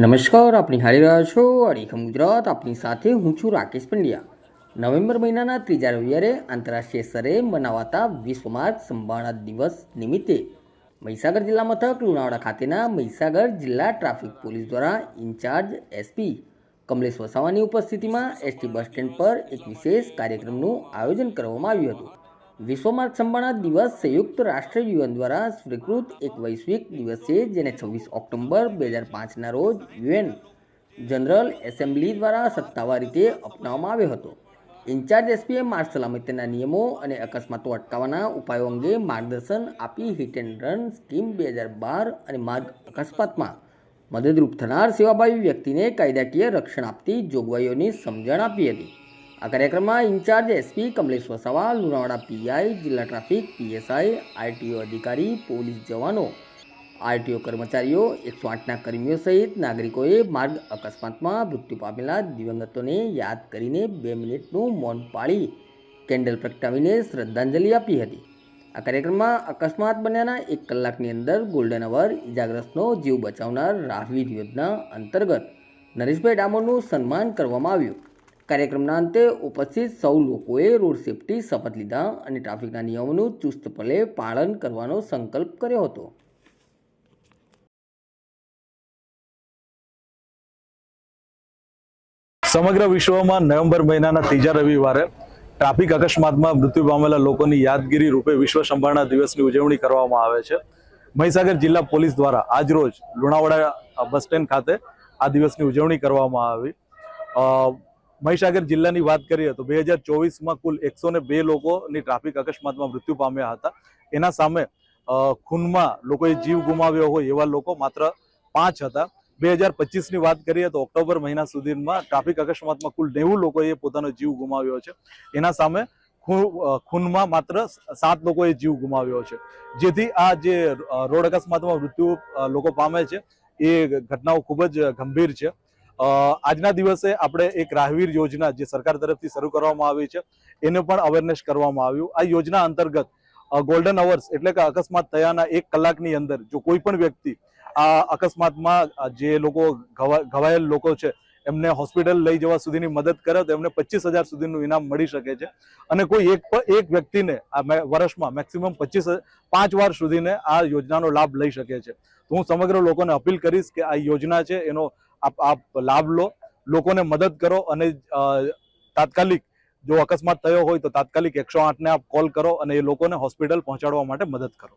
નમસ્કાર, આપની હાલી રહ્યા છો અડીખમ ગુજરાત આપની સાથે હું છું રાકેશ પંડ્યા. નવેમ્બર મહિનાના ત્રીજા રવિવારે આંતરરાષ્ટ્રીય સ્તરે મનાવાતા વિશ્વમાં સંભાળના દિવસ નિમિત્તે મહીસાગર જિલ્લા મથક, લુણાવાડા ખાતેના મહીસાગર જિલ્લા ટ્રાફિક પોલીસ દ્વારા ઇન્ચાર્જ એસપી કમલેશ વસાવાની ઉપસ્થિતિમાં એસટી બસ સ્ટેન્ડ પર એક વિશેષ કાર્યક્રમનું આયોજન કરવામાં આવ્યું હતું. વિશ્વ માર્ગ સંભાળના દિવસ સંયુક્ત રાષ્ટ્ર યુએન દ્વારા સ્વીકૃત એક વૈશ્વિક દિવસ છે, જેને છવ્વીસ ઓક્ટોબર બે હજાર પાંચના રોજ યુએન જનરલ એસેમ્બલી દ્વારા સત્તાવાર રીતે અપનાવવામાં આવ્યો હતો. ઇન્ચાર્જ એસપીએ માર્ગ સલામતીના નિયમો અને અકસ્માતો અટકાવવાના ઉપાયો અંગે માર્ગદર્શન આપી હિટ એન્ડ રન સ્કીમ બે હજાર બાર અને માર્ગ અકસ્માતમાં મદદરૂપ થનાર સેવાભાવી વ્યક્તિને કાયદાકીય રક્ષણ આપતી જોગવાઈઓની સમજણ આપી હતી. આ કાર્યક્રમમાં in charge SP Kamlesh Vasava Lunawada PI, જિલ્લા ટ્રાફિક, પીએસઆઈ, આરટીઓ અધિકારી, પોલીસ જવાનો, આરટીઓ કર્મચારીઓ, એકસો આઠના કર્મીઓ સહિત નાગરિકોએ માર્ગ અકસ્માતમાં મૃત્યુ પામેલા દિવંગતોને યાદ કરીને બે મિનિટનું મૌન પાળી કેન્ડલ પ્રગટાવીને શ્રદ્ધાંજલિ આપી હતી. આ કાર્યક્રમમાં અકસ્માત બન્યાના એક કલાકની અંદર ગોલ્ડન અવર ઇજાગ્રસ્તનો જીવ બચાવનાર રાહવીર યોજના અંતર્ગત નરેશભાઈ ડામોરનું સન્માન કરવામાં આવ્યું. કાર્યક્રમના અંતે ઉપસ્થિત સૌ લોકોએ રોડ સેફટી શપથ લીધા અને ટ્રાફિકના નિયમોનું ચુસ્તપણે પાલન કરવાનો સંકલ્પ કર્યો હતો. સમગ્ર વિશ્વમાં નવેમ્બર મહિનાના ત્રીજા રવિવારે ટ્રાફિક અકસ્માતમાં મૃત્યુ પામેલા લોકોની યાદગીરી રૂપે વિશ્વ સંભાળના દિવસની ઉજવણી કરવામાં આવે છે. મહીસાગર જિલ્લા પોલીસ દ્વારા આજરોજ લુણાવાડા બસ સ્ટેન્ડ ખાતે આ દિવસની ઉજવણી કરવામાં આવી. મહીસાગર જિલ્લાની વાત કરીએ તો બે હજાર ચોવીસમાં કુલ એકસો ને બે લોકોની ટ્રાફિક અકસ્માતમાં મૃત્યુ પામ્યા હતા. એના સામે ખૂનમાં લોકોએ જીવ ગુમાવ્યો હોય એવા લોકો માત્ર પાંચ હતા. બે હજાર પચીસની વાત કરીએ તો ઓક્ટોબર મહિના સુધીમાં ટ્રાફિક અકસ્માતમાં કુલ નેવું લોકોએ પોતાનો જીવ ગુમાવ્યો છે. એના સામે ખૂનમાં માત્ર સાત લોકોએ જીવ ગુમાવ્યો છે. જેથી આ જે રોડ અકસ્માતમાં મૃત્યુ લોકો પામે છે, એ ઘટનાઓ ખૂબ જ ગંભીર છે. આજના દિવસે આપણે એક રાહવીર યોજના જે સરકાર તરફથી શરૂ કરવામાં આવી છે, એને પણ અવેરનેસ કરવામાં આવ્યું. આ યોજના અંતર્ગત ગોલ્ડન અવર્સ એટલે કે અકસ્માત થયાના એક કલાકની અંદર જો કોઈ પણ વ્યક્તિ આ અકસ્માતમાં જે લોકો ઘવા- ઘવાયેલ લોકો છે, એમને હોસ્પિટલ લઈ જવા સુધીની મદદ કરે તો એમને પચીસ હજાર સુધીનું ઇનામ મળી શકે છે. અને કોઈ એક એક વ્યક્તિને આ વર્ષમાં મેક્સિમમ પચીસ, પાંચ વાર સુધીને આ યોજનાનો લાભ લઈ શકે છે. તો હું સમગ્ર લોકોને અપીલ કરીશ કે આ યોજના છે, એનો આપ આપ લાભ લો. લોકોને મદદ કરો અને તાત્કાલિક જો અકસ્માત થયો હોય તો તાત્કાલિક એકસો આઠને આપ કોલ કરો અને એ લોકોને હોસ્પિટલ પહોંચાડવા માટે મદદ કરો.